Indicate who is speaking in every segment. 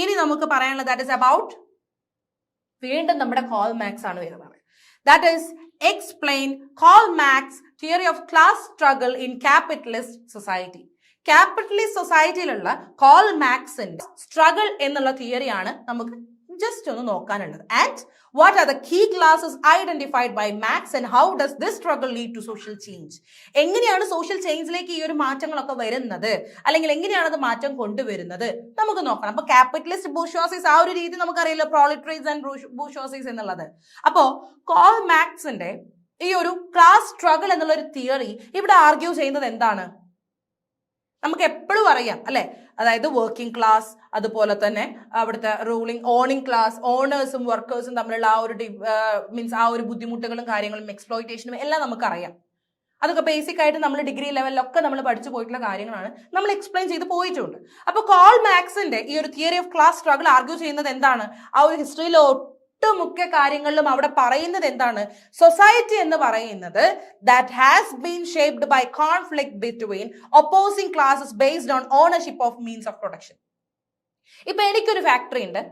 Speaker 1: ഇനി നമുക്ക് പറയാനുള്ളത് ദാറ്റ് ഇസ് അബൌട്ട് വീണ്ടും നമ്മുടെ കോൾ മാക്സ് ആണ് വരുന്നത്. That is explain Karl Marx theory of class struggle in capitalist society capitalist സൊസൈറ്റിയിലുള്ള Karl മാക്സിന്റെ സ്ട്രഗിൾ എന്നുള്ള തിയറിയാണ് നമുക്ക് ജസ്റ്റ് ഒന്ന് നോക്കാനുള്ളത്. And what are the key classes identified by Marx and how does this struggle lead to social change എങ്ങനെയാണ് social ചേഞ്ചിലേക്ക് ഈ ഒരു മാറ്റങ്ങളൊക്കെ വരുന്നത്? അല്ലെങ്കിൽ എങ്ങനെയാണ് അത് മാറ്റം കൊണ്ടുവരുന്നത്? നമുക്ക് നോക്കണം. അപ്പൊ ക്യാപിറ്റലിസ്റ്റ് ബൂഷോസിസ് ആ ഒരു രീതി നമുക്കറിയില്ല. പ്രോളിട്രീസ് ആൻഡ് ബൂഷോസിസ് എന്നുള്ളത്. അപ്പോ കോൾ മാക്സിന്റെ ഈ ഒരു ക്ലാസ് സ്ട്രഗിൾ എന്നുള്ള ഒരു തിയറി ഇവിടെ ആർഗ്യൂ ചെയ്യുന്നത് എന്താണ്? നമുക്ക് എപ്പോഴും അറിയാം അല്ലെ? അതായത് വർക്കിംഗ് ക്ലാസ് അതുപോലെ തന്നെ അവിടുത്തെ റൂളിംഗ് ഓണിംഗ് ക്ലാസ് ഓണേഴ്സും വർക്കേഴ്സും തമ്മിലുള്ള ആ ഒരു മീൻസ് ആ ഒരു ബുദ്ധിമുട്ടുകളും കാര്യങ്ങളും എക്സ്പ്ലോയിറ്റേഷനും എല്ലാം നമുക്കറിയാം. അതൊക്കെ ബേസിക് ആയിട്ട് നമ്മൾ ഡിഗ്രി ലെവലിലൊക്കെ നമ്മൾ പഠിച്ചു പോയിട്ടുള്ള കാര്യങ്ങളാണ്. നമ്മൾ എക്സ്പ്ലെയിൻ ചെയ്ത് പോയിട്ടുണ്ട്. അപ്പോൾ കോൾ മാക്സിന്റെ ഈ ഒരു theory of class struggle argue ചെയ്യുന്നത് എന്താണ്? ആ ഒരു ഹിസ്റ്ററിയിലെ ഒട്ടുമുഖ്യ കാര്യങ്ങളിലും അവിടെ പറയുന്നത് എന്താണ്? സൊസൈറ്റി എന്ന് പറയുന്നത് that has been shaped by conflict between opposing classes based on ownership of means of production ഇപ്പൊ എനിക്കൊരു ഫാക്ടറി ഉണ്ട്.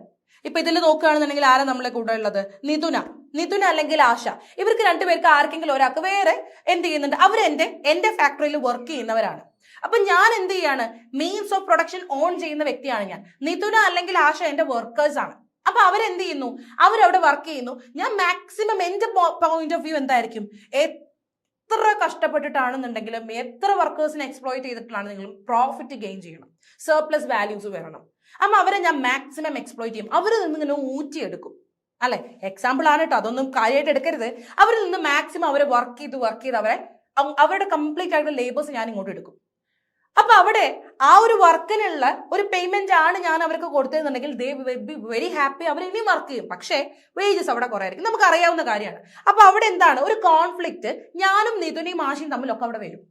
Speaker 1: ഇപ്പൊ ഇതിൽ നോക്കുകയാണെന്നുണ്ടെങ്കിൽ ആരാ നമ്മളെ കൂടെ ഉള്ളത്? നിതുന നിതുന അല്ലെങ്കിൽ ആശ. ഇവർക്ക് രണ്ടുപേർക്ക് ആർക്കെങ്കിലും ഒരാൾക്ക് വേറെ എന്ത് ചെയ്യുന്നുണ്ട്? അവർ എന്റെ എന്റെ ഫാക്ടറിയിൽ വർക്ക് ചെയ്യുന്നവരാണ്. അപ്പൊ ഞാൻ എന്ത് ചെയ്യാണ്? മീൻസ് ഓഫ് പ്രൊഡക്ഷൻ ഓൺ ചെയ്യുന്ന വ്യക്തിയാണ് ഞാൻ. നിതുന അല്ലെങ്കിൽ ആശ എന്റെ വർക്കേഴ്സ് ആണ്. അപ്പൊ അവരെന്ത് ചെയ്യുന്നു? അവരവിടെ വർക്ക് ചെയ്യുന്നു. ഞാൻ മാക്സിമം എന്റെ പോയിന്റ് ഓഫ് വ്യൂ എന്തായിരിക്കും? എത്ര കഷ്ടപ്പെട്ടിട്ടാണെന്നുണ്ടെങ്കിലും എത്ര വർക്കേഴ്സിനെ എക്സ്പ്ലോയിറ്റ് നിങ്ങൾ പ്രോഫിറ്റ് ഗെയിൻ ചെയ്യണം. സർപ്ലസ് വാല്യൂസ് വരണം. അപ്പൊ അവരെ ഞാൻ മാക്സിമം എക്സ്പ്ലോയിറ്റ് ചെയ്യും. അവരിൽ നിന്ന് ഇങ്ങനെ ഊറ്റിയെടുക്കും. അല്ലെ? എക്സാമ്പിൾ ആണ് കേട്ടോ അതൊന്നും കാര്യമായിട്ട് എടുക്കരുത്. അവരിൽ നിന്ന് മാക്സിമം അവരെ വർക്ക് ചെയ്ത് വർക്ക് ചെയ്ത് അവരെ അവരുടെ കംപ്ലീറ്റ് ആയിട്ടുള്ള ലേബേഴ്സ് ഞാൻ ഇങ്ങോട്ട് എടുക്കും. അപ്പൊ അവിടെ ആ ഒരു വർക്കിനുള്ള ഒരു പേയ്മെന്റ് ആണ് ഞാൻ അവർക്ക് കൊടുത്തതെന്നുണ്ടെങ്കിൽ ദേ ബി വെരി ഹാപ്പി അവർ ഇനി വർക്ക് ചെയ്യും. പക്ഷേ വേജസ് അവിടെ കുറേ ആയിരിക്കും നമുക്ക് അറിയാവുന്ന കാര്യമാണ്. അപ്പൊ അവിടെ എന്താണ്? ഒരു കോൺഫ്ലിക്റ്റ് ഞാനും നിതുനയും മാഷിയും തമ്മിലൊക്കെ അവിടെ വരും.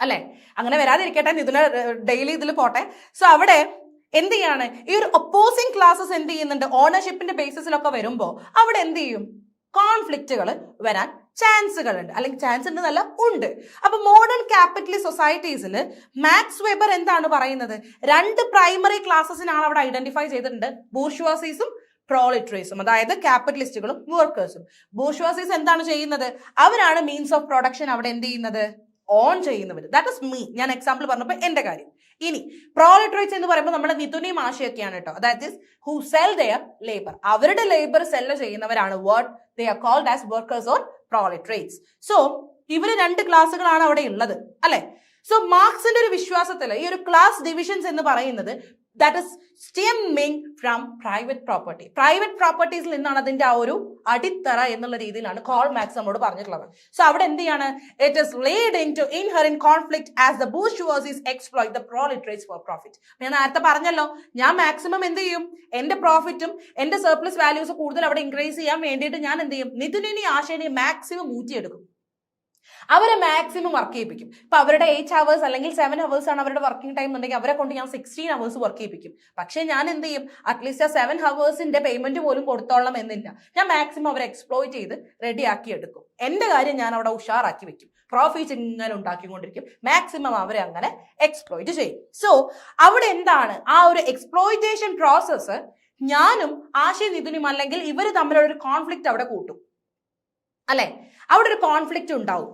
Speaker 1: അല്ലെ? അങ്ങനെ വരാതിരിക്കട്ടെ നിതുന ഡെയിലി ഇതിൽ പോട്ടെ. സോ അവിടെ എന്ത് ചെയ്യാണ്? ഈ ഒരു ഒപ്പോസിംഗ് ക്ലാസ്സസ് എന്ത് ചെയ്യുന്നുണ്ട്? ഓണർഷിപ്പിന്റെ ബേസിസിലൊക്കെ വരുമ്പോൾ അവിടെ എന്ത് ചെയ്യും? കോൺഫ്ലിക്റ്റുകൾ വരാൻ ചാൻസുകൾ ഉണ്ട് അല്ലെങ്കിൽ ചാൻസ് ഉണ്ട് എന്നല്ല ഉണ്ട്. അപ്പൊ മോഡേൺ ക്യാപിറ്റലിസ്റ്റ് സൊസൈറ്റീസിൽ മാക്സ് വെബർ എന്താണ് പറയുന്നത്? രണ്ട് പ്രൈമറി ക്ലാസ്സസിനാണ് അവിടെ ഐഡന്റിഫൈ ചെയ്തിട്ടുണ്ട്. ബൂർഷുവാസീസും പ്രോളിട്രീസും അതായത് ക്യാപിറ്റലിസ്റ്റുകളും വർക്കേഴ്സും ബൂർഷുവാസീസ് എന്താണ് ചെയ്യുന്നത്? അവരാണ് മീൻസ് ഓഫ് പ്രൊഡക്ഷൻ അവിടെ എന്ത് ചെയ്യുന്നത്? ഓൺ ചെയ്യുന്നവർ ദാറ്റ് ഇസ് മീ ഞാൻ എക്സാമ്പിൾ പറഞ്ഞപ്പോൾ എന്റെ കാര്യം. ഇനി പ്രോളിട്രേറ്റ്സ് എന്ന് പറയുമ്പോൾ നമ്മുടെ നിതുനിയും ആശയൊക്കെയാണ് കേട്ടോ അതായത് ഹു സെൽ ദയർ ലേബർ അവരുടെ ലേബർ സെല്ല് ചെയ്യുന്നവരാണ് what they are called as workers or proletariats so ഇവർ രണ്ട് ക്ലാസ്സുകളാണ് അവിടെ ഉള്ളത്. അല്ലെ? സോ മാർക്സിന്റെ ഒരു വിശ്വാസത്തിൽ ഈ ഒരു ക്ലാസ് ഡിവിഷൻസ് എന്ന് പറയുന്നത് that is stemming from private property private പ്രോപ്പർട്ടീസിൽ നിന്നാണ് അതിന്റെ ആ ഒരു അടിത്തറ എന്നുള്ള രീതിയിലാണ് കോൾ മാക്സ് നമ്മോട് പറഞ്ഞിട്ടുള്ളത്. സോ അവിടെ എന്ത് ചെയ്യാണ്? It is leading to inherent conflict as the bourgeoisies exploit the proletariats for profit ഞാൻ നേരത്തെ പറഞ്ഞല്ലോ ഞാൻ മാക്സിമം എന്ത് ചെയ്യും? എന്റെ പ്രോഫിറ്റും എന്റെ സർപ്ലസ് വാല്യൂസ് കൂടുതൽ അവിടെ ഇൻക്രീസ് ചെയ്യാൻ വേണ്ടിയിട്ട് ഞാൻ എന്ത് ചെയ്യും? നിതിനെയും ആശയനെയും മാക്സിമം ഊറ്റിയെടുക്കും. അവരെ മാക്സിമം വർക്ക് ചെയ്യിപ്പിക്കും. ഇപ്പൊ അവരുടെ എയ്റ്റ് ഹവേഴ്സ് അല്ലെങ്കിൽ സെവൻ ഹവേഴ്സ് ആണ് അവരുടെ വർക്കിംഗ് ടൈം ഉണ്ടെങ്കിൽ അവരെ കൊണ്ട് ഞാൻ സിക്സ്റ്റീൻ ഹവേഴ്സ് വർക്ക് ചെയ്യിപ്പിക്കും. പക്ഷേ ഞാൻ എന്ത് ചെയ്യും? അറ്റ്ലീസ്റ്റ് ആ സെവൻ ഹവേഴ്സിന്റെ പേയ്മെന്റ് പോലും കൊടുത്തോളണം എന്നില്ല. ഞാൻ മാക്സിമം അവരെ എക്സ്പ്ലോയിറ്റ് ചെയ്ത് റെഡിയാക്കി എടുക്കും. എന്റെ കാര്യം ഞാൻ അവിടെ ഉഷാറാക്കി വെക്കും. പ്രോഫിറ്റ് ഇങ്ങനെ ഉണ്ടാക്കിക്കൊണ്ടിരിക്കും. മാക്സിമം അവരെ അങ്ങനെ എക്സ്പ്ലോയിറ്റ് ചെയ്യും. സോ അവിടെ എന്താണ്? ആ ഒരു എക്സ്പ്ലോയിറ്റേഷൻ പ്രോസസ്സ് ഞാനും ആശയ നിധുനും അല്ലെങ്കിൽ ഇവർ തമ്മിലുള്ള ഒരു കോൺഫ്ലിക്റ്റ് അവിടെ കൂട്ടും. അല്ലെ? അവിടെ ഒരു കോൺഫ്ലിക്റ്റ് ഉണ്ടാവും.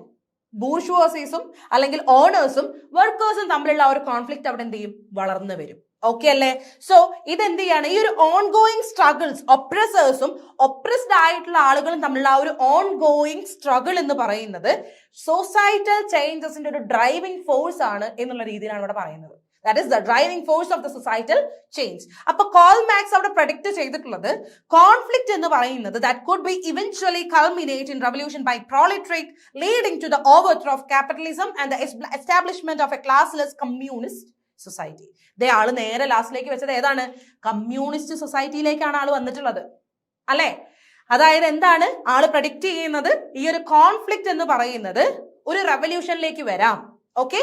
Speaker 1: ബൂർഷ്വാസീസും അല്ലെങ്കിൽ ഓണേഴ്സും വർക്കേഴ്സും തമ്മിലുള്ള ഒരു കോൺഫ്ലിക്റ്റ് അവിടെ എന്ത് ചെയ്യും? വളർന്നു വരും. ഓക്കെ അല്ലേ? സോ ഇതെന്ത് ചെയ്യാണ്? ഈ ഒരു ഓൺ ഗോയിങ് സ്ട്രഗിൾസ് ഒപ്രസേഴ്സും ഒപ്രസ്ഡ് ആയിട്ടുള്ള ആളുകളും തമ്മിലുള്ള ആ ഒരു ഓൺ ഗോയിങ് സ്ട്രഗിൾ എന്ന് പറയുന്നത് സൊസൈറ്റൽ ചേഞ്ചസിന്റെ ഒരു ഡ്രൈവിംഗ് ഫോഴ്സ് ആണ് എന്നുള്ള രീതിയിലാണ് ഇവിടെ പറയുന്നത്. That is the driving force of the societal change അപ്പൊ കോൾ മാക്സ് അവിടെ പ്രൊഡിക്റ്റ് ചെയ്തിട്ടുള്ളത് കോൺഫ്ലിക്റ്റ് എന്ന് പറയുന്നത് that could be eventually culminate in revolution by proletariat leading to the overthrow of capitalism and establishment of a classless communist society ഇതേ ആൾ നേരെ ലാസ്റ്റിലേക്ക് വെച്ചത് ഏതാണ്? കമ്മ്യൂണിസ്റ്റ് സൊസൈറ്റിയിലേക്കാണ് ആൾ വന്നിട്ടുള്ളത്. അല്ലെ? അതായത് എന്താണ്? ആൾ പ്രഡിക്റ്റ് ചെയ്യുന്നത് ഈ ഒരു കോൺഫ്ലിക്റ്റ് എന്ന് പറയുന്നത് ഒരു റെവല്യൂഷനിലേക്ക് വരാം. ഓക്കെ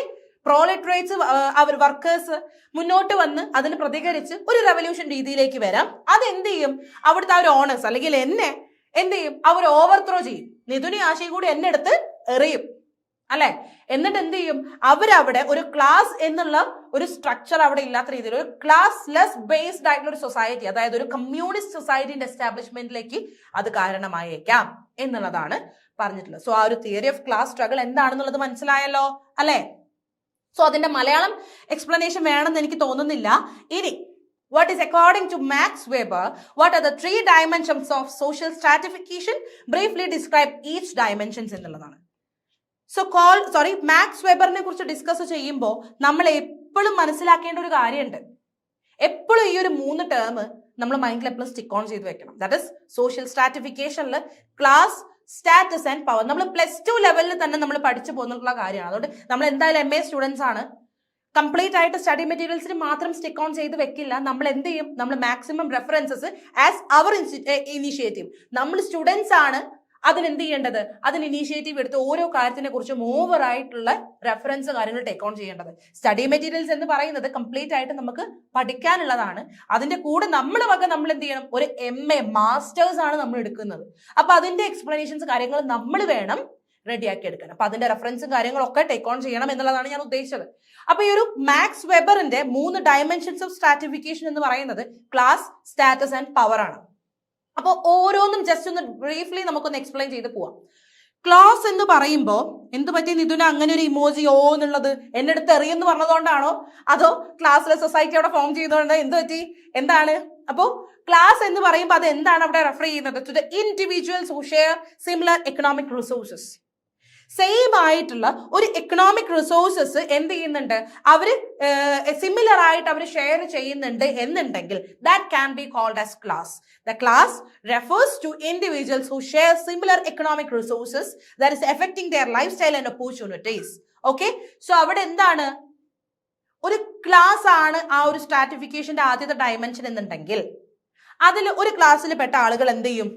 Speaker 1: പ്രോളിട്രേറ്റ്സ് അവർ വർക്കേഴ്സ് മുന്നോട്ട് വന്ന് അതിന് പ്രതികരിച്ച് ഒരു റെവല്യൂഷൻ രീതിയിലേക്ക് വരാം. അത് എന്ത് ചെയ്യും അവിടുത്തെ ആ ഒരു ഓണേഴ്സ് അല്ലെങ്കിൽ എന്നെ എന്ത് ചെയ്യും അവർ ഓവർ ത്രോ ചെയ്യും. നിധുനി ആശയും കൂടി എന്നെ എടുത്ത് എറിയും. അല്ലെ? എന്നിട്ട് എന്ത് ചെയ്യും അവരവിടെ ഒരു ക്ലാസ് എന്നുള്ള ഒരു സ്ട്രക്ചർ അവിടെ ഇല്ലാത്ത രീതിയിൽ ഒരു ക്ലാസ് ലെസ് ബേസ്ഡ് ആയിട്ടുള്ള ഒരു സൊസൈറ്റി അതായത് ഒരു കമ്മ്യൂണിസ്റ്റ് സൊസൈറ്റിന്റെ എസ്റ്റാബ്ലിഷ്മെന്റിലേക്ക് അത് കാരണമായേക്കാം എന്നുള്ളതാണ് പറഞ്ഞിട്ടുള്ളത്. സോ ആ ഒരു തിയറി ഓഫ് ക്ലാസ് സ്ട്രഗിൾ എന്താണെന്നുള്ളത് മനസ്സിലായല്ലോ? അല്ലെ? സോ അതിന്റെ മലയാളം എക്സ്പ്ലനേഷൻ വേണമെന്ന് എനിക്ക് തോന്നുന്നില്ല. ഇനി what is according to max weber what are the three dimensions of social stratification? Briefly describe each dimensions എന്നുള്ളതാണ്. സോ കോൾ സോറി മാക്സ് വെബറിനെ കുറിച്ച് ഡിസ്കസ് ചെയ്യുമ്പോൾ നമ്മൾ എപ്പോഴും മനസ്സിലാക്കേണ്ട ഒരു കാര്യമുണ്ട്. എപ്പോഴും ഈ ഒരു മൂന്ന് ടേം നമ്മൾ മൈൻഡിൽ എപ്പോഴും സ്റ്റിക്ക് ഓൺ ചെയ്ത് വെക്കണം. ദാറ്റ് ഇസ് സോഷ്യൽ സ്ട്രാറ്റിഫിക്കേഷനിൽ ക്ലാസ് സ്റ്റാറ്റസ് ആൻഡ് പവർ നമ്മൾ പ്ലസ് ടു ലെവലിൽ തന്നെ നമ്മൾ പഠിച്ചു പോകുന്നുള്ള കാര്യമാണ്. അതുകൊണ്ട് നമ്മൾ എന്തായാലും എം എ സ്റ്റുഡൻസ് ആണ്. കംപ്ലീറ്റ് ആയിട്ട് സ്റ്റഡി മെറ്റീരിയൽസിന് മാത്രം സ്റ്റിക്ക് ഓൺ ചെയ്ത് വെക്കില്ല. നമ്മൾ എന്ത് ചെയ്യും? നമ്മൾ maximum references as our initiative നമ്മൾ സ്റ്റുഡൻസ് ആണ്. അതിന് എന്ത് ചെയ്യേണ്ടത്? അതിന് ഇനീഷ്യേറ്റീവ് എടുത്ത് ഓരോ കാര്യത്തിനെ കുറിച്ചും ഓവർ ആയിട്ടുള്ള റെഫറൻസ് കാര്യങ്ങൾ ടേക്ക് ഓൺ ചെയ്യേണ്ടത്. സ്റ്റഡി മെറ്റീരിയൽസ് എന്ന് പറയുന്നത് കംപ്ലീറ്റ് ആയിട്ട് നമുക്ക് പഠിക്കാനുള്ളതാണ്. അതിന്റെ കൂടെ നമ്മൾ വക നമ്മൾ എന്ത് ചെയ്യണം? ഒരു എം എ മാസ്റ്റേഴ്സ് ആണ് നമ്മൾ എടുക്കുന്നത്. അപ്പൊ അതിന്റെ എക്സ്പ്ലനേഷൻസ് കാര്യങ്ങൾ നമ്മൾ വേണം റെഡിയാക്കി എടുക്കണം അപ്പൊ അതിന്റെ റെഫറൻസും കാര്യങ്ങളൊക്കെ ടേക്ക് ഓൺ ചെയ്യണം എന്നുള്ളതാണ് ഞാൻ ഉദ്ദേശിച്ചത്. അപ്പൊ ഈ ഒരു മാക്സ് വെബറിന്റെ മൂന്ന് ഡയമെൻഷൻസ് ഓഫ് സ്ട്രാറ്റിഫിക്കേഷൻ എന്ന് പറയുന്നത് ക്ലാസ് സ്റ്റാറ്റസ് ആൻഡ് പവർ ആണ്. അപ്പോൾ ഓരോന്നും ജസ്റ്റ് ഒന്ന് ബ്രീഫ്ലി നമുക്കൊന്ന് എക്സ്പ്ലെയിൻ ചെയ്ത് പോവാം. ക്ലാസ് എന്ന് പറയുമ്പോൾ എന്ത് പറ്റി നിതുന അങ്ങനെ ഒരു ഇമോജി ഓ എന്നുള്ളത് എന്റെ അടുത്ത് എറിയെന്ന് പറഞ്ഞതുകൊണ്ടാണോ? അതോ ക്ലാസ്സിലെ സൊസൈറ്റി അവിടെ ഫോം ചെയ്തുകൊണ്ട് എന്ത് പറ്റി? എന്താണ്? അപ്പോൾ ക്ലാസ് എന്ന് പറയുമ്പോൾ അത് എന്താണ് അവിടെ റെഫർ ചെയ്യുന്നത്? To individuals who share similar economic resources same ആയിട്ടുള്ള ഒരു എക്കണോമിക് റിസോഴ്സസ് എന്ത് ചെയ്യുന്നുണ്ട്? അവർ സിമിലർ ആയിട്ട് അവർ ഷെയർ ചെയ്യുന്നുണ്ട് എന്നുണ്ടെങ്കിൽ that can be called as class the class refers to individuals who share similar economic resources that is affecting their lifestyle and opportunities okay so അവിടെ എന്താണ്? ഒരു ക്ലാസ് ആണ് ആ ഒരു സ്ട്രാറ്റിഫിക്കേഷന്റെ ആദ്യത്തെ ഡയമെൻഷൻ എന്നുണ്ടെങ്കിൽ അതിൽ ഒരു ക്ലാസ്സിൽ പെട്ട ആളുകൾ എന്ത് ചെയ്യും?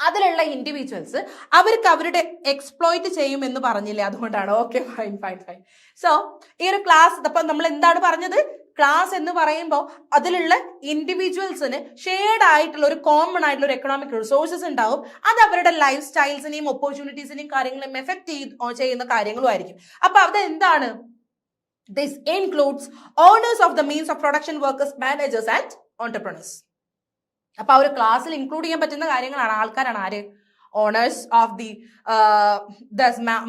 Speaker 1: അതിലുള്ള ഇൻഡിവിജ്വൽസ് അവർക്ക് അവരുടെ എക്സ്പ്ലോയിറ്റ് ചെയ്യും എന്ന് പറഞ്ഞില്ലേ? അതുകൊണ്ടാണ്. Okay fine fine fine so ഈ ഒരു ക്ലാസ് അപ്പൊ നമ്മൾ എന്താണ് പറഞ്ഞത്? ക്ലാസ് എന്ന് പറയുമ്പോൾ അതിലുള്ള ഇൻഡിവിജ്വൽസിന് ഷെയർഡ് ആയിട്ടുള്ള ഒരു കോമൺ ആയിട്ടുള്ള ഒരു എക്കണോമിക് റിസോഴ്സസ് ഉണ്ടാവും. അത് അവരുടെ ലൈഫ് സ്റ്റൈൽസിനെയും ഓപ്പർച്യൂണിറ്റീസിനെയും കാര്യങ്ങളെയും എഫക്ട് ചെയ്യുന്ന കാര്യങ്ങളും ആയിരിക്കും. അപ്പൊ അത് എന്താണ്? This includes owners of the means of production workers managers and entrepreneurs അപ്പൊ ആ ഒരു ക്ലാസ്സിൽ ഇൻക്ലൂഡ് ചെയ്യാൻ പറ്റുന്ന കാര്യങ്ങളാണ്. ആൾക്കാരാണ് ആര്? Owners of the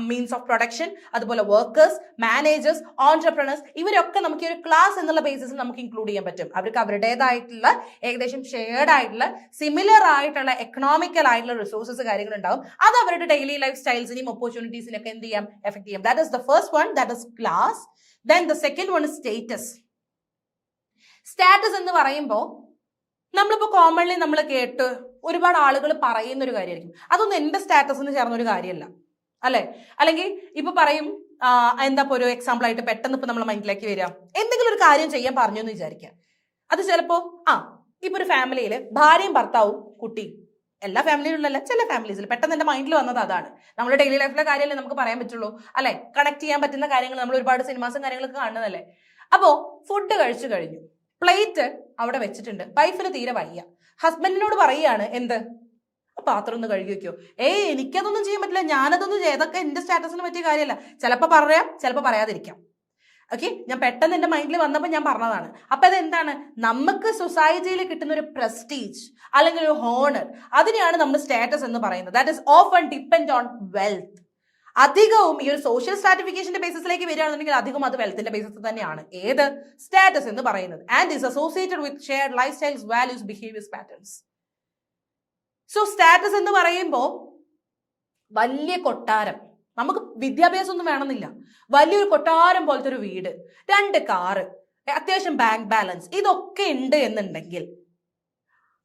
Speaker 1: means of production അതുപോലെ വർക്കേഴ്സ് മാനേജേഴ്സ് ഓൺടർപ്രണേഴ്സ് ഇവരൊക്കെ നമുക്ക് ഈ ഒരു ക്ലാസ് എന്നുള്ള ബേസിസിൽ നമുക്ക് ഇൻക്ലൂഡ് ചെയ്യാൻ പറ്റും. അവർക്ക് അവരുടേതായിട്ടുള്ള ഏകദേശം ഷെയർഡ് ആയിട്ടുള്ള സിമിലർ ആയിട്ടുള്ള എക്കണോമിക്കൽ ആയിട്ടുള്ള റിസോഴ്സസ് കാര്യങ്ങൾ ഉണ്ടാവും അത് അവരുടെ ഡെയിലി ലൈഫ് സ്റ്റൈൽസിനെയും ഓപ്പർച്യൂണിറ്റീസിനെയും ഒക്കെ എന്ത് ചെയ്യാം? എഫക്ട് ചെയ്യാം. That is the first one that is class then the second one is status status എന്ന് പറയുമ്പോൾ നമ്മളിപ്പോൾ കോമൺലി നമ്മൾ കേട്ട് ഒരുപാട് ആളുകൾ പറയുന്ന ഒരു കാര്യമായിരിക്കും. അതൊന്നും എന്റെ സ്റ്റാറ്റസിന് ചേർന്ന ഒരു കാര്യമല്ല. അല്ലേ? അല്ലെങ്കിൽ ഇപ്പൊ പറയും എന്താ ഒരു എക്സാമ്പിൾ ആയിട്ട് പെട്ടെന്ന് ഇപ്പൊ നമ്മൾ മൈൻഡിലേക്ക് വരിക. എന്തെങ്കിലും ഒരു കാര്യം ചെയ്യാൻ പറഞ്ഞു എന്ന് വിചാരിക്കുക. അത് ചിലപ്പോ ആ ഇപ്പൊ ഒരു ഫാമിലിയിൽ ഭാര്യയും ഭർത്താവും കുട്ടിയും എല്ലാ ഫാമിലിയിലുള്ളല്ല ചില ഫാമിലീസിൽ പെട്ടെന്ന് എന്റെ മൈൻഡിൽ വന്നത് അതാണ്. നമ്മൾ ഡെയിലി ലൈഫിലെ കാര്യമല്ലേ നമുക്ക് പറയാൻ പറ്റുള്ളൂ. അല്ലെ? കണക്ട് ചെയ്യാൻ പറ്റുന്ന കാര്യങ്ങൾ നമ്മൾ ഒരുപാട് സിനിമാസും കാര്യങ്ങളൊക്കെ കാണുന്നതല്ലേ? അപ്പോ ഫുഡ് കഴിച്ചു കഴിഞ്ഞു. പ്ലേറ്റ് അവിടെ വെച്ചിട്ടുണ്ട്. വൈഫിന് തീരെ വയ്യ. ഹസ്ബൻഡിനോട് പറയുകയാണ് എന്ത്? പാത്രം ഒന്ന് കഴുകി വെക്കോ. ഏയ് എനിക്കതൊന്നും ചെയ്യാൻ പറ്റില്ല. ഞാനതൊന്നും ചെയ്തൊക്കെ എന്റെ സ്റ്റാറ്റസിന് പറ്റിയ കാര്യമല്ല. ചിലപ്പോൾ പറയാം ചിലപ്പോൾ പറയാതിരിക്കാം. ഓക്കെ ഞാൻ പെട്ടെന്ന് എന്റെ മൈൻഡിൽ വന്നപ്പോൾ ഞാൻ പറഞ്ഞതാണ്. അപ്പൊ അതെന്താണ്? നമുക്ക് സൊസൈറ്റിയിൽ കിട്ടുന്ന ഒരു പ്രസ്റ്റീജ് അല്ലെങ്കിൽ ഒരു ഹോണർ അതിനെയാണ് നമ്മൾ സ്റ്റാറ്റസ് എന്ന് പറയുന്നത്. That is of depend on wealth അധികവും ഈ ഒരു സോഷ്യൽ സ്ട്രാറ്റിഫിക്കേഷന്റെ ബേസിസിലേക്ക് വരികയാണെന്നുണ്ടെങ്കിൽ അധികം അത് വെൽത്തിന്റെ ബേസിസ് തന്നെയാണ്. ഏത്? സ്റ്റാറ്റസ് എന്ന് പറയുന്നത്. And is associated with shared lifestyles values behaviours patterns so status എന്ന് പറയുമ്പോൾ വലിയ കൊട്ടാരം. നമുക്ക് വിദ്യാഭ്യാസം ഒന്നും വേണമെന്നില്ല. വലിയൊരു കൊട്ടാരം പോലത്തെ ഒരു വീട് രണ്ട് കാറ് അത്യാവശ്യം ബാങ്ക് ബാലൻസ് ഇതൊക്കെ ഉണ്ട് എന്നുണ്ടെങ്കിൽ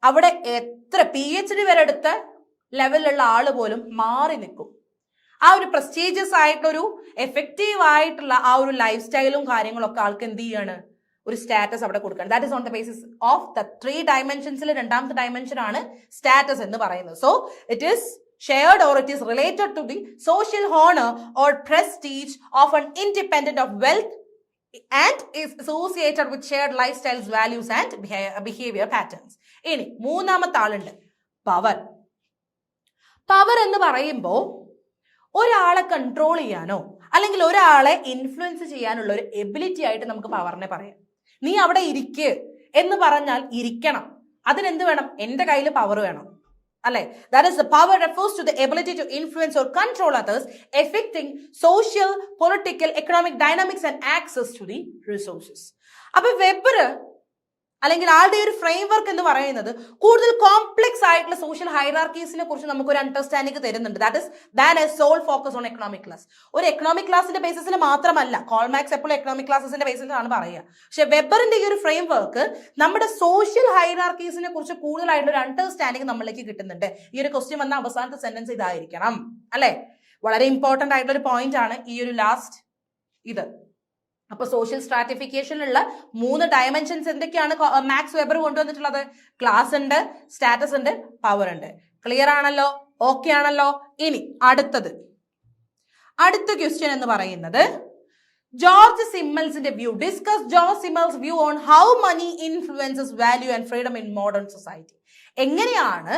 Speaker 1: അവിടെ എത്ര പി എച്ച് ഡി വരെ എടുത്ത ലെവലിലുള്ള ആൾ പോലും മാറി നിൽക്കും. ആ ഒരു പ്രസ്റ്റീജിയസ് ആയിട്ടൊരു എഫക്റ്റീവ് ആയിട്ടുള്ള ആ ഒരു ലൈഫ് സ്റ്റൈലും കാര്യങ്ങളൊക്കെ ആൾക്ക് എന്ത് ചെയ്യാണ്? ഒരു സ്റ്റാറ്റസ് അവിടെ കൊടുക്കണം. That is on the basis of the three ഡയമെൻഷൻസിൽ രണ്ടാമത്തെ ഡയമെൻഷൻ ആണ് സ്റ്റാറ്റസ് എന്ന് പറയുന്നത്. So it is shared or it is related to the social honour or prestige of an independent of wealth and is associated with shared lifestyles values and behaviour patterns ഇനി മൂന്നാമത്തെ ആളുണ്ട്. Power power എന്ന് പറയുമ്പോൾ ഒരാളെ control ചെയ്യാനോ അല്ലെങ്കിൽ ഒരാളെ influence ചെയ്യാനുള്ള ഒരു എബിലിറ്റി ആയിട്ട് നമുക്ക് പവറിനെ പറയാം. നീ അവിടെ ഇരിക്ക് എന്ന് പറഞ്ഞാൽ ഇരിക്കണം. അതിനെന്ത് വേണം? എന്റെ കയ്യിൽ പവർ വേണം. അല്ലെ? That is the power refers to the ability to influence or control others affecting social political economic dynamics and access to the resources അപ്പൊ വെബർ അല്ലെങ്കിൽ ആളുടെ ഒരു ഫ്രെയിം വർക്ക് എന്ന് പറയുന്നത് കൂടുതൽ കോംപ്ലക്സ് ആയിട്ടുള്ള സോഷ്യൽ ഹൈറാർക്കീസിനെ കുറിച്ച് നമുക്ക് ഒരു അണ്ടർസ്റ്റാൻഡിംഗ് തരുന്നുണ്ട്. That is than a sole focus on economic class ഒരു എക്കണോമിക് ക്ലാസിന്റെ ബേസിസിൽ മാത്രമല്ല കോൾമാക്സ് എപ്പോഴും എക്കണോമിക് ക്ലാസസിന്റെ ബേസിലാണ് പറയുക. പക്ഷെ വെബറിന്റെ ഈ ഒരു ഫ്രെയിം വർക്ക് നമ്മുടെ സോഷ്യൽ ഹൈറാർക്കീസിനെ കുറിച്ച് കൂടുതലായിട്ടുള്ള ഒരു അണ്ടർസ്റ്റാൻഡിംഗ് നമ്മളിലേക്ക് കിട്ടുന്നുണ്ട്. ഈ ഒരു ക്വസ്റ്റ്യൻ വന്ന അവസാനത്തെ സെന്റൻസ് ഇതായിരിക്കണം. അല്ലെ? വളരെ ഇമ്പോർട്ടന്റ് ആയിട്ടുള്ള ഒരു പോയിന്റ് ആണ് ഈ ഒരു ലാസ്റ്റ് ഇത്. അപ്പൊ സോഷ്യൽ സ്ട്രാറ്റിഫിക്കേഷനിലുള്ള മൂന്ന് ഡയമെൻഷൻസ് എന്തൊക്കെയാണ് മാക്സ് വെബർ കൊണ്ടുവന്നിട്ടുള്ളത്? ക്ലാസ് ഉണ്ട് സ്റ്റാറ്റസ് ഉണ്ട് പവർ ഉണ്ട്. ക്ലിയർ ആണല്ലോ? ഓക്കെ ആണല്ലോ? ഇനി അടുത്തത്. അടുത്ത ക്വസ്റ്റ്യൻ എന്ന് പറയുന്നത് George സിമ്മൽസിന്റെ view discuss George Simmel's view on how money influences value and freedom in modern society എങ്ങനെയാണ്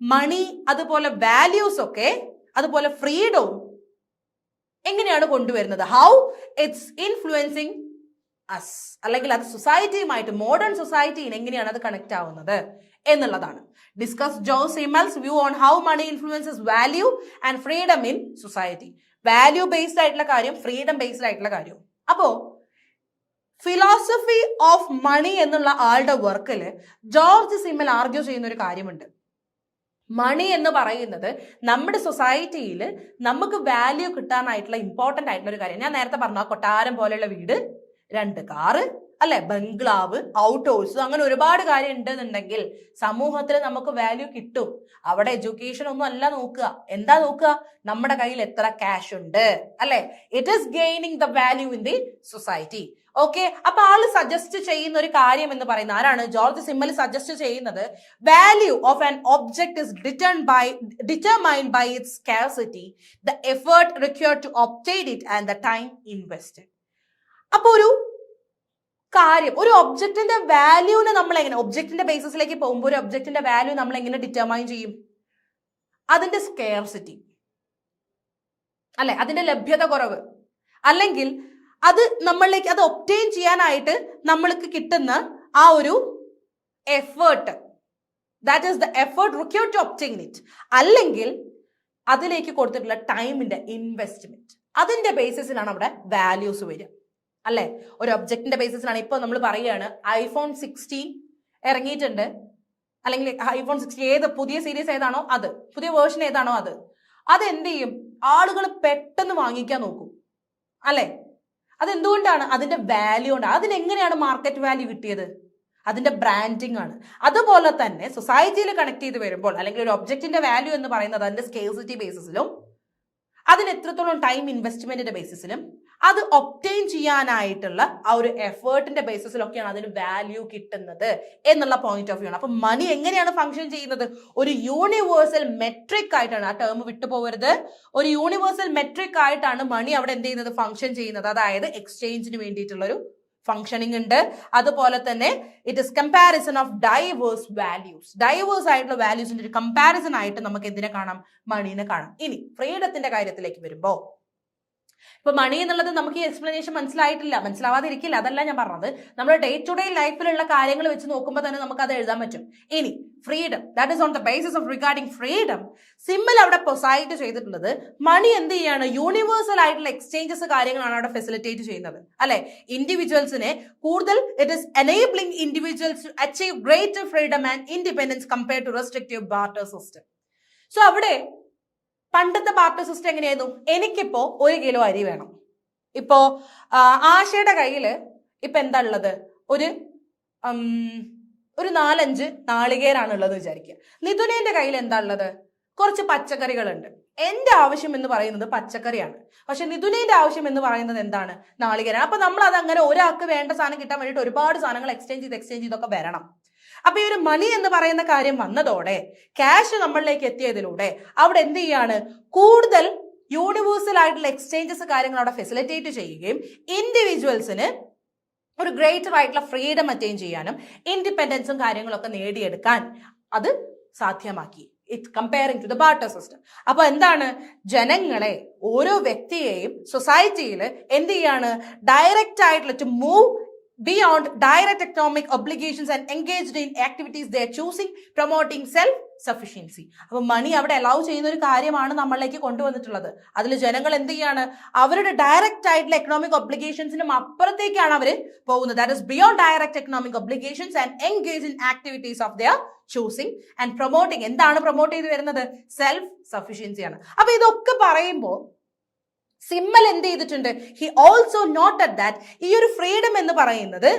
Speaker 1: മണി അതുപോലെ വാല്യൂസ് ഒക്കെ അതുപോലെ ഫ്രീഡവും എങ്ങനെയാണ് കൊണ്ടുവരുന്നത്? ഹൗ ഇറ്റ്സ് ഇൻഫ്ലുവൻസിങ് അസ് അല്ലെങ്കിൽ അത് സൊസൈറ്റിയുമായിട്ട് മോഡേൺ സൊസൈറ്റിയിൽ എങ്ങനെയാണ് അത് കണക്ട് ആവുന്നത് എന്നുള്ളതാണ്. Discuss Jose Simmel's view on how money influences value and freedom in society value based ആയിട്ടുള്ള കാര്യം ഫ്രീഡം ബേസ്ഡ് ആയിട്ടുള്ള കാര്യം അപ്പോ ഫിലോസഫി ഓഫ് മണി എന്നുള്ള ആളുടെ വർക്കിൽ ജോർജ് സിമൽ ആർഗ്യൂ ചെയ്യുന്ന ഒരു കാര്യമുണ്ട്. മണി എന്ന് പറയുന്നത് നമ്മുടെ സൊസൈറ്റിയിൽ നമുക്ക് വാല്യൂ കിട്ടാനായിട്ടുള്ള ഇമ്പോർട്ടന്റ് ആയിട്ടുള്ള ഒരു കാര്യം. ഞാൻ നേരത്തെ പറഞ്ഞു ആ കൊട്ടാരം പോലെയുള്ള വീട് രണ്ട് കാറ് അല്ലെ? ബംഗ്ലാവ് ഔട്ട് ഹൗസ് അങ്ങനെ ഒരുപാട് കാര്യം ഉണ്ടെന്നുണ്ടെങ്കിൽ സമൂഹത്തിൽ നമുക്ക് വാല്യൂ കിട്ടും. അവിടെ എഡ്യൂക്കേഷൻ ഒന്നും അല്ല നോക്കുക. എന്താ നോക്കുക? നമ്മുടെ കയ്യിൽ എത്ര ക്യാഷ് ഉണ്ട്? അല്ലെ? It is gaining the value in the society okay അപ്പൊ ആൾ സജസ്റ്റ് ചെയ്യുന്ന ഒരു കാര്യം എന്ന് പറയുന്നത് ആരാണ്? ജോർജ് സിമ്മൽ സജസ്റ്റ് ചെയ്യുന്നത് value of an object is determined by determined by its scarcity the effort require to obtain it and the time invested അപ്പൊ ഒരു കാര്യം ഒരു ഒബ്ജക്റ്റിന്റെ വാല്യൂനെ നമ്മൾ എങ്ങനെ ഒബ്ജക്റ്റിന്റെ ബേസിസിലേക്ക് പോകുമ്പോൾ ഒരു ഒബ്ജക്റ്റിന്റെ വാല്യൂ നമ്മൾ എങ്ങനെ ഡിറ്റർമൈൻ ചെയ്യും? അതിന്റെ സ്കെയർസിറ്റി അല്ലെ? അതിന്റെ ലഭ്യത കുറവ്. അല്ലെങ്കിൽ അത് നമ്മളിലേക്ക് അത് ഒപ്റ്റെയിൻ ചെയ്യാനായിട്ട് നമ്മൾക്ക് കിട്ടുന്ന ആ ഒരു effort that is the effort require to obtain it അല്ലെങ്കിൽ അതിലേക്ക് കൊടുത്തിട്ടുള്ള ടൈമിന്റെ ഇൻവെസ്റ്റ്മെന്റ് അതിന്റെ ബേസിസിലാണ് അവിടെ വാല്യൂസ് വരിക. അല്ലെ? ഒരു ഒബ്ജക്റ്റിന്റെ ബേസിസിലാണ് ഇപ്പോൾ നമ്മൾ പറയുകയാണ് ഐഫോൺ സിക്സ്റ്റീൻ ഇറങ്ങിയിട്ടുണ്ട്. അല്ലെങ്കിൽ ഐഫോൺ സിക്സ്റ്റി ഏത് പുതിയ സീരീസ് ഏതാണോ അത് പുതിയ വേർഷൻ ഏതാണോ അത് അത് എന്ത് ചെയ്യും? ആളുകൾ പെട്ടെന്ന് വാങ്ങിക്കാൻ നോക്കും. അല്ലെ? അതെന്തുകൊണ്ടാണ്? അതിന്റെ വാല്യൂ ഉണ്ട് അതിനെങ്ങനെയാണ് മാർക്കറ്റ് വാല്യൂ കിട്ടിയത്? അതിന്റെ ബ്രാൻഡിങ് ആണ്. അതുപോലെ തന്നെ സൊസൈറ്റിയിൽ കണക്ട് ചെയ്ത് വരുമ്പോൾ അല്ലെങ്കിൽ ഒരു ഒബ്ജക്റ്റിന്റെ വാല്യൂ എന്ന് പറയുന്നത് അതിന്റെ സ്കേസിറ്റി ബേസിസിലും അതിന് എത്രത്തോളം ടൈം ഇൻവെസ്റ്റ്മെന്റിന്റെ ബേസിസിലും അത് ഒപ്റ്റെയിൻ ചെയ്യാനായിട്ടുള്ള ആ ഒരു എഫേർട്ടിന്റെ ബേസിസിലൊക്കെയാണ് അതിന് വാല്യൂ കിട്ടുന്നത് എന്നുള്ള പോയിന്റ് ഓഫ് വ്യൂ ആണ്. അപ്പൊ മണി എങ്ങനെയാണ് ഫംഗ്ഷൻ ചെയ്യുന്നത്? ഒരു യൂണിവേഴ്സൽ മെട്രിക് ആയിട്ടാണ് ആ ടേം വിട്ടുപോകരുത്. ഒരു യൂണിവേഴ്സൽ മെട്രിക് ആയിട്ടാണ് മണി അവിടെ എന്ത് ചെയ്യുന്നത്? ഫംഗ്ഷൻ ചെയ്യുന്നത്. അതായത് എക്സ്ചേഞ്ചിന് വേണ്ടിയിട്ടുള്ള ഒരു ഫംഗ്ഷനിങ് ഉണ്ട്. അതുപോലെ തന്നെ it is comparison of diverse values diverse ആയിട്ടുള്ള വാല്യൂസിന്റെ ഒരു കമ്പാരിസൺ ആയിട്ട് നമുക്ക് എന്തിനെ കാണാം? മണീനെ കാണാം. ഇനി ഫ്രീഡത്തിന്റെ കാര്യത്തിലേക്ക് വരുമ്പോ ഇപ്പൊ മണി എന്നുള്ളത് നമുക്ക് ഈ എക്സ്പ്ലനേഷൻ മനസ്സിലായിട്ടില്ല. മനസ്സിലാവാതിരിക്കില്ല. അതല്ല ഞാൻ പറഞ്ഞത്. നമ്മൾ ഡേ ടു ഡേ ലൈഫിലുള്ള കാര്യങ്ങൾ വെച്ച് നോക്കുമ്പോൾ തന്നെ നമുക്ക് അത് എഴുതാൻ പറ്റും. ഇനി freedom that is on the basis of regarding freedom Simmel അവിടെ പൊസൈറ്റ് ചെയ്തിട്ടുള്ളത് മണി എന്ത് ചെയ്യാണ്? യൂണിവേഴ്സൽ ആയിട്ടുള്ള എക്സ്ചേഞ്ചസ് കാര്യങ്ങളാണ് അവിടെ ഫെസിലിറ്റേറ്റ് ചെയ്യുന്നത്. അല്ലെ? ഇൻഡിവിജ്വൽസിനെ കൂടുതൽ it is enabling individuals to achieve greater freedom and independence compare to restrictive barter system so അവിടെ പണ്ടത്തെ ബാർട്ടർ സിസ്റ്റം എങ്ങനെയായിരുന്നു? എനിക്കിപ്പോ ഒരു കിലോ അരി വേണം. ഇപ്പോ ആശയുടെ കയ്യിൽ ഇപ്പൊ എന്താ ഉള്ളത്? ഒരു ഒരു നാലഞ്ച് നാളികേരാണ് ഉള്ളത് വിചാരിക്കുക. നിതുനേന്റെ കയ്യിൽ എന്താ ഉള്ളത്? കുറച്ച് പച്ചക്കറികളുണ്ട്. എന്റെ ആവശ്യം എന്ന് പറയുന്നത് പച്ചക്കറിയാണ്. പക്ഷെ നിഥുനേന്റെ ആവശ്യം എന്ന് പറയുന്നത് എന്താണ്? നാളികേരാണ്. അപ്പൊ നമ്മൾ അത് അങ്ങനെ ഒരാൾക്ക് വേണ്ട സാധനം കിട്ടാൻ വേണ്ടിയിട്ട് ഒരുപാട് സാധനങ്ങൾ എക്സ്ചേഞ്ച് ചെയ്ത് എക്സ്ചേഞ്ച് ചെയ്തൊക്കെ വരണം. അപ്പൊ ഈ ഒരു മണി എന്ന് പറയുന്ന കാര്യം വന്നതോടെ ക്യാഷ് നമ്മളിലേക്ക് എത്തിയതിലൂടെ അവിടെ എന്ത് ചെയ്യാണ്? കൂടുതൽ യൂണിവേഴ്സൽ ആയിട്ടുള്ള എക്സ്ചേഞ്ചസ് കാര്യങ്ങൾ അവിടെ ഫെസിലിറ്റേറ്റ് ചെയ്യുകയും ഇൻഡിവിജ്വൽസിന് ഒരു ഗ്രേറ്റർ ആയിട്ടുള്ള ഫ്രീഡം അറ്റൈൻ ചെയ്യാനും ഇൻഡിപെൻഡൻസും കാര്യങ്ങളൊക്കെ നേടിയെടുക്കാൻ അത് സാധ്യമാക്കി. It comparing to the barter system അപ്പൊ എന്താണ്? ജനങ്ങളെ ഓരോ വ്യക്തിയെയും സൊസൈറ്റിയിൽ എന്ത് ചെയ്യാണ്? ഡയറക്റ്റ് ആയിട്ടുള്ള to move beyond direct economic obligations and in activities they are choosing, promoting self sufficiency അപ്പൊ മണി അവിടെ അലൗ ചെയ്യുന്ന ഒരു കാര്യമാണ് നമ്മളിലേക്ക് കൊണ്ടുവന്നിട്ടുള്ളത്. അതിൽ ജനങ്ങൾ എന്ത് ചെയ്യാണ്? അവരുടെ ഡയറക്റ്റ് ആയിട്ടുള്ള എക്കണോമിക് ഒബ്ലിഗേഷൻസിനും അപ്പുറത്തേക്കാണ് അവർ പോകുന്നത്. That is beyond direct economic obligations and engage in activities of their choosing and promoting എന്താണ് പ്രൊമോട്ട് ചെയ്ത് വരുന്നത്? സെൽഫ് സഫിഷ്യൻസിയാണ് അപ്പൊ ഇതൊക്കെ പറയുമ്പോൾ സിമ്മൽ എന്ത് ചെയ്തിട്ടുണ്ട്? He also note at that ഈ ഒരു ഫ്രീഡം എന്ന് പറയുന്നത്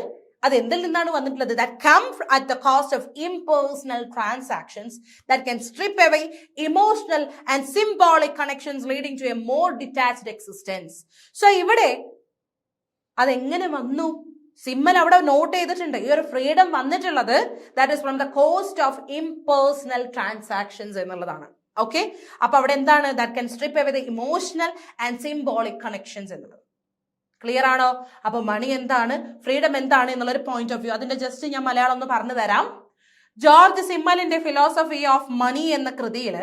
Speaker 1: അത് എന്തിൽ നിന്നാണ് വന്നിട്ടുള്ളത്? That come at the cost of impersonal transactions that can strip away emotional and symbolic connections leading to a more detached existence so ഇവിടെ അതെങ്ങനെ വന്നു? സിമ്മൽ അവിടെ നോട്ട് ചെയ്തിട്ടുണ്ട്. ഈ ഒരു ഫ്രീഡം വന്നിട്ടുള്ളത് that is from the cost of impersonal transactions എന്നുള്ളതാണ്. Okay അപ്പൊ അവിടെ എന്താണ്? That can strip away the emotional and symbolic connections എന്നുള്ളത് ക്ലിയർ ആണോ? അപ്പൊ മണി എന്താണ്? ഫ്രീഡം എന്താണ് എന്നുള്ളൊരു പോയിന്റ് ഓഫ് വ്യൂ അതിന്റെ ജസ്റ്റ് ഞാൻ മലയാളം ഒന്ന് പറഞ്ഞു തരാം. ജോർജ് സിമ്മലിന്റെ ഫിലോസഫി ഓഫ് മണി എന്ന കൃതിയിൽ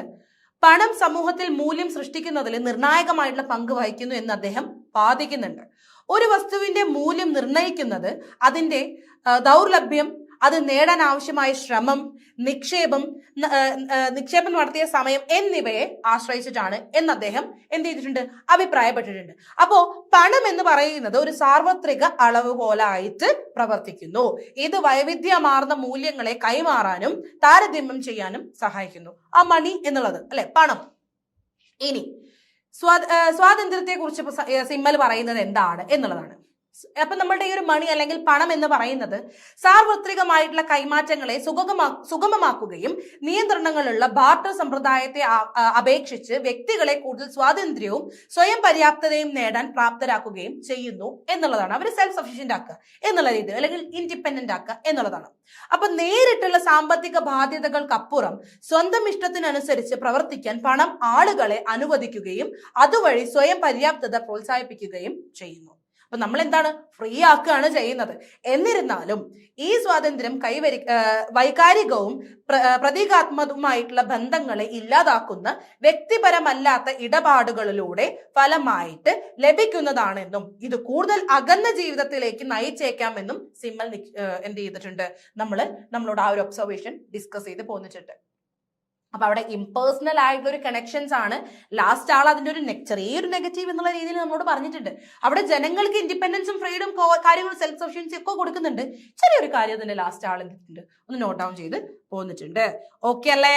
Speaker 1: പണം സമൂഹത്തിൽ മൂല്യം സൃഷ്ടിക്കുന്നതിൽ നിർണായകമായിട്ടുള്ള പങ്ക് വഹിക്കുന്നു എന്ന് അദ്ദേഹം വാദിക്കുന്നുണ്ട്. ഒരു വസ്തുവിന്റെ മൂല്യം നിർണയിക്കുന്നത് അതിന്റെ ദൗർലഭ്യം അത് നേടാൻ ആവശ്യമായ ശ്രമം നിക്ഷേപം നിക്ഷേപം നടത്തിയ സമയം എന്നിവയെ ആശ്രയിച്ചിട്ടാണ് എന്ന് അദ്ദേഹം എന്ത് ചെയ്തിട്ടുണ്ട്? അഭിപ്രായപ്പെട്ടിട്ടുണ്ട്. അപ്പോ പണം എന്ന് പറയുന്നത് ഒരു സാർവത്രിക അളവുകോലായിട്ട് പ്രവർത്തിക്കുന്നു. ഇത് വൈവിധ്യമാർന്ന മൂല്യങ്ങളെ കൈമാറാനും താരതമ്യം ചെയ്യാനും സഹായിക്കുന്നു. ആ മണി എന്നുള്ളത് അല്ലെ? പണം. ഇനി സ്വാ- സ്വാതന്ത്ര്യത്തെ കുറിച്ച് സിമ്മൽ പറയുന്നത് എന്താണ് എന്നുള്ളതാണ്. അപ്പൊ നമ്മളുടെ ഈ ഒരു മണി അല്ലെങ്കിൽ പണം എന്ന് പറയുന്നത് സാർവത്രികമായിട്ടുള്ള കൈമാറ്റങ്ങളെ സുഗമമാ സുഗമമാക്കുകയും നിയന്ത്രണങ്ങളുള്ള ബാർട്ടർ സമ്പ്രദായത്തെ അപേക്ഷിച്ച് വ്യക്തികളെ കൂടുതൽ സ്വാതന്ത്ര്യവും സ്വയം പര്യാപ്തതയും നേടാൻ പ്രാപ്തരാക്കുകയും ചെയ്യുന്നു എന്നുള്ളതാണ്. അവർ സെൽഫ് സഫീഷ്യന്റ് ആക്കുക എന്നുള്ള രീതി അല്ലെങ്കിൽ ഇൻഡിപെൻഡന്റ് ആക്കുക എന്നുള്ളതാണ്. അപ്പൊ നേരിട്ടുള്ള സാമ്പത്തിക ബാധ്യതകൾക്കപ്പുറം സ്വന്തം ഇഷ്ടത്തിനനുസരിച്ച് പ്രവർത്തിക്കാൻ പണം ആളുകളെ അനുവദിക്കുകയും അതുവഴി സ്വയം പര്യാപ്തത പ്രോത്സാഹിപ്പിക്കുകയും ചെയ്യുന്നു. അപ്പൊ നമ്മൾ എന്താണ് ഫ്രീ ആക്കുകയാണ് ചെയ്യുന്നത്. എന്നിരുന്നാലും ഈ സ്വാതന്ത്ര്യം കൈവരി വൈകാരികവും പ്ര- പ്രതീകാത്മകവുമായിട്ടുള്ള ബന്ധങ്ങളെ ഇല്ലാതാക്കുന്ന വ്യക്തിപരമല്ലാത്ത ഇടപാടുകളിലൂടെ ഫലമായിട്ട് ലഭിക്കുന്നതാണെന്നും ഇത് കൂടുതൽ അകന്ന ജീവിതത്തിലേക്ക് നയിച്ചേക്കാമെന്നും സിമ്മൽ എന്ത് ചെയ്തിട്ടുണ്ട്? നമ്മൾ നമ്മളോട് ആ ഒരു ഒബ്സർവേഷൻ ഡിസ്കസ് ചെയ്ത് പോന്നിട്ടുണ്ട്. അപ്പൊ അവിടെ ഇമ്പേഴ്സണൽ ആയിട്ടുള്ള ഒരു കണക്ഷൻസ് ആണ്. ലാസ്റ്റ് ആൾ അതിന്റെ ഒരു ചെറിയൊരു നെഗറ്റീവ് എന്നുള്ള രീതിയിൽ നമ്മളോട് പറഞ്ഞിട്ടുണ്ട്. അവിടെ ജനങ്ങൾക്ക് ഇൻഡിപെൻഡൻസും ഫ്രീഡം കാര്യങ്ങളും സെൽഫ് സഫിഷ്യൻസി ഒക്കെ കൊടുക്കുന്നുണ്ട്. ചെറിയൊരു കാര്യം തന്നെ ലാസ്റ്റ് ആൾ എന്തിട്ടുണ്ട്? ഒന്ന് നോട്ട് ഡൗൺ ചെയ്ത് പോന്നിട്ടുണ്ട്. ഓക്കെ അല്ലേ?